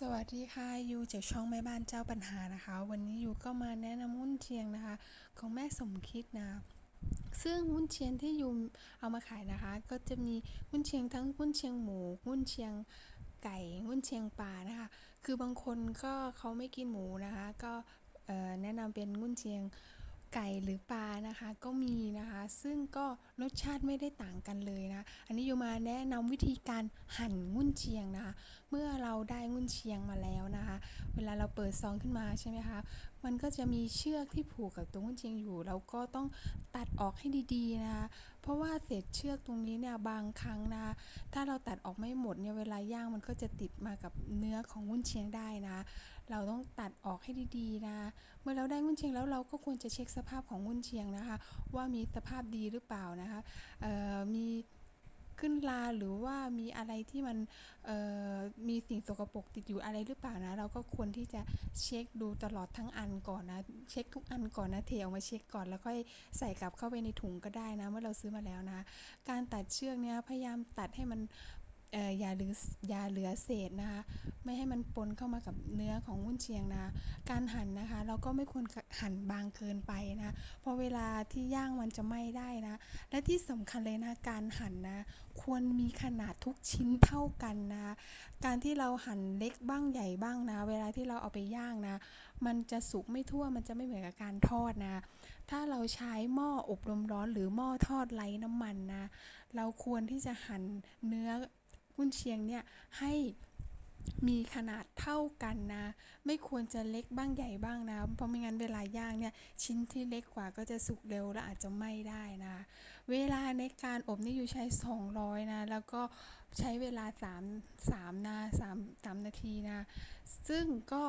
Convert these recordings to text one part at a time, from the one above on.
สวัสดีค่ะยูจากช่องแม่บ้านเจ้าปัญหานะคะ วันนี้ยูก็มาแนะนำวุ้นเชียงนะคะ ของแม่สมคิดนะซึ่งวุ้นเชียงที่ยูเอามาขายนะคะ ก็จะมีวุ้นเชียงทั้งวุ้นเชียงหมูวุ้นเชียงไก่วุ้นเชียงปลานะคะ คือบางคนก็เขาไม่กินหมูนะคะ ก็แนะนำเป็นวุ้นเชียง ไก่หรือปลานะคะก็มีนะคะ ซึ่งก็รสชาติไม่ได้ต่างกันเลยนะ อันนี้ยูมาแนะนำวิธีการหั่นงุ้นเชียงนะคะ เมื่อเราได้งุ่นเชียงมาแล้วนะคะ เวลาเราเปิดซองขึ้นมาใช่ไหมคะมันก็จะมีเชือกที่ผูกกับตัวงุ่นเชียงอยู่ เราก็ต้องตัดออกให้ดีๆนะคะ เพราะว่าเศษเชือกตรงนี้เนี่ยบางครั้งนะ ถ้าเราตัดออกไม่หมดเนี่ยเวลาย่างมันก็จะติดมากับเนื้อของวุ้นเชียงได้นะ เราต้องตัดออกให้ดีๆนะ เมื่อเราได้วุ้นเชียงแล้วเราก็ควรจะเช็คสภาพของวุ้นเชียงนะคะ ว่ามีสภาพดีหรือเปล่านะคะมี ขึ้นราหรือว่ามีอะไรที่มันมีสิ่งสกปรกติดอยู่อะไรหรือเปล่านะ เราก็ควรที่จะเช็คดูตลอดทั้งอันก่อนนะ เช็คทุกอันก่อนนะเทออกมาเช็คก่อนแล้วค่อยใส่กลับเข้าไปในถุงก็ได้นะ เมื่อเราซื้อมาแล้วนะ การตัดเชือกเนี่ยพยายามตัดให้มัน อย่าเหลืออย่าเหลือเศษนะคะไม่ให้มันปนเข้ามากับเนื้อของวุ้นเชียงนะการหั่นนะคะเราก็ไม่ควรหั่นบางเกินไปนะเพราะเวลาที่ย่างมันจะไหม้ได้นะและที่สำคัญเลยนะการหั่นนะควรมีขนาดทุกชิ้นเท่ากันนะการที่เราหั่นเล็กบ้างใหญ่บ้างนะ เวลาที่เราเอาไปย่างนะมันจะสุกไม่ทั่วมันจะไม่เหมือนกับการทอดนะ ถ้าเราใช้หม้ออบลมร้อนหรือหม้อทอดไร้น้ำมันนะ เราควรที่จะหั่นเนื้อ กุนเชียงเนี่ยให้มีขนาดเท่ากันนะ ไม่ควรจะเล็กบ้างใหญ่บ้างนะ เพราะไม่งั้นเวลาย่างเนี่ย ชิ้นที่เล็กกว่าก็จะสุกเร็วและอาจจะไหม้ได้นะ เวลาในการอบนี่อยู่ใช้ 200 นะ แล้วก็ใช้เวลา 3 3นะ3 3 นาทีนะ ซึ่งก็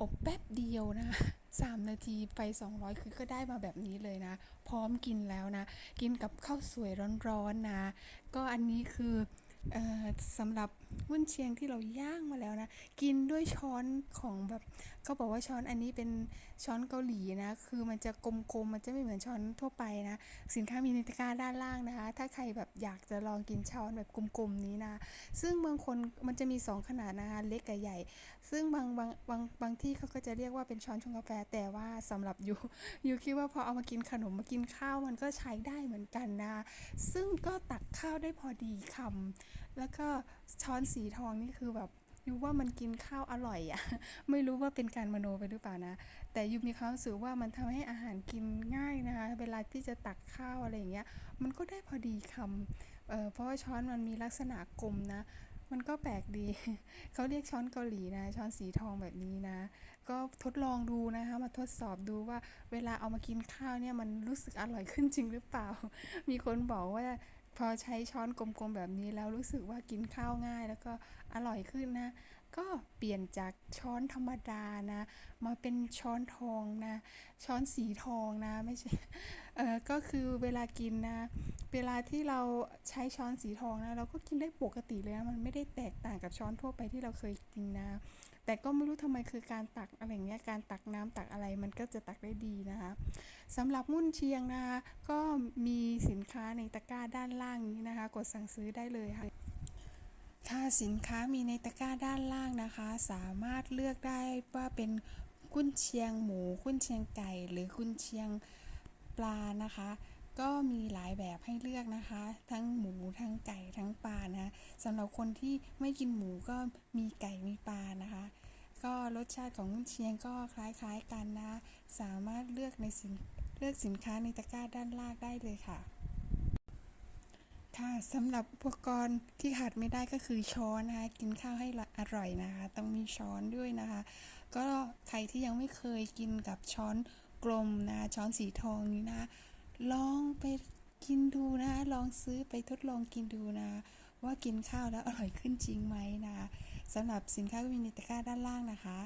อบแป๊บเดียวนะ 3 นาทีไป 200 คือก็ได้มาแบบนี้เลยนะ พร้อมกินแล้วนะ กินกับข้าวสวยร้อนๆนะก็อันนี้คือ สำหรับวุ้นเชียงที่เราย่างมาแล้วนะ กินด้วยช้อนของแบบเขาบอกว่าช้อนอันนี้เป็นช้อนเกาหลีนะ คือมันจะกลมๆมันจะไม่เหมือนช้อนทั่วไปนะ สินค้ามีในตะกร้าด้านล่างนะคะ ถ้าใครแบบอยากจะลองกินช้อนแบบกลมๆนี้นะ ซึ่งบางคนมันจะมี 2 ขนาดนะคะเล็กกับใหญ่ ซึ่งบางบางบางบางที่เขาก็จะเรียกว่าเป็นช้อนชงกาแฟ แต่ว่าสำหรับยูยูคิดว่าพอเอามากินขนมมากินข้าวมันก็ใช้ได้เหมือนกันนะ ซึ่งก็ตักข้าวได้พอดีคำ แล้วก็ช้อนสีทองนี่คือแบบยูว่ามันกินข้าวอร่อยอะไม่รู้ว่าเป็นการมโนไปหรือเปล่านะ แต่ยูมีความรู้สึกว่ามันทำให้อาหารกินง่ายนะคะ เวลาที่จะตักข้าวอะไรอย่างเงี้ย มันก็ได้พอดีคำเออเพราะว่าช้อนมันมีลักษณะกลมนะ มันก็แปลกดี เขาเรียกช้อนเกาหลีนะ ช้อนสีทองแบบนี้นะ ก็ทดลองดูนะคะ มาทดสอบดูว่าเวลาเอามากินข้าวเนี่ยมันรู้สึกอร่อยขึ้นจริงหรือเปล่า มีคนบอกว่า พอใช้ช้อนกลมๆแบบนี้แล้วรู้สึกว่ากินข้าวง่าย แล้วก็อร่อยขึ้นนะ ก็เปลี่ยนจากช้อนธรรมดานะ มาเป็นช้อนทองนะ ช้อนสีทองนะไม่ใช่เออก็คือเวลากินนะ เวลาที่เราใช้ช้อนสีทองนะ เราก็กินได้ปกติเลยนะ มันไม่ได้แตกต่างกับช้อนทั่วไปที่เราเคยกินนะ แต่ก็ไม่รู้ทำไมคือการตักอะไรเงี้ยการตักน้ำตักอะไรมันก็จะตักได้ดีนะคะสำหรับมุ่นเชียงนะคะก็มีสินค้าในตะกร้าด้านล่างนี้นะคะ กดสั่งซื้อได้เลยค่ะ สินค้ามีในตะกร้าด้านล่างนะคะ สามารถเลือกได้ว่าเป็นกุ้นเชียงหมูกุ้นเชียงไก่ หรือกุ้นเชียงปลานะคะ ก็มีหลายแบบให้เลือกนะคะ ทั้งหมูทั้งไก่ทั้งปลานะสำหรับคนที่ไม่กินหมูก็มีไก่มีปลานะคะ ก็รสชาติของกุนเชียงก็คล้ายๆกันนะ สามารถเลือกในสินเลือกสินค้าในตะกร้าด้านล่างได้เลยค่ะ ค่ะสำหรับอุปกรณ์ที่ขาดไม่ได้ก็คือช้อนนะคะ กินข้าวให้อร่อยนะคะ ต้องมีช้อนด้วยนะคะ ก็ใครที่ยังไม่เคยกินกับช้อนกลมนะช้อนสีทองนี้นะ ลองไปกินดูนะ ลองซื้อไปทดลองกินดูนะ ว่ากินข้าวแล้วอร่อยขึ้นจริงไหมนะสำหรับสินค้าก็มีในตะกร้าด้านล่างนะคะ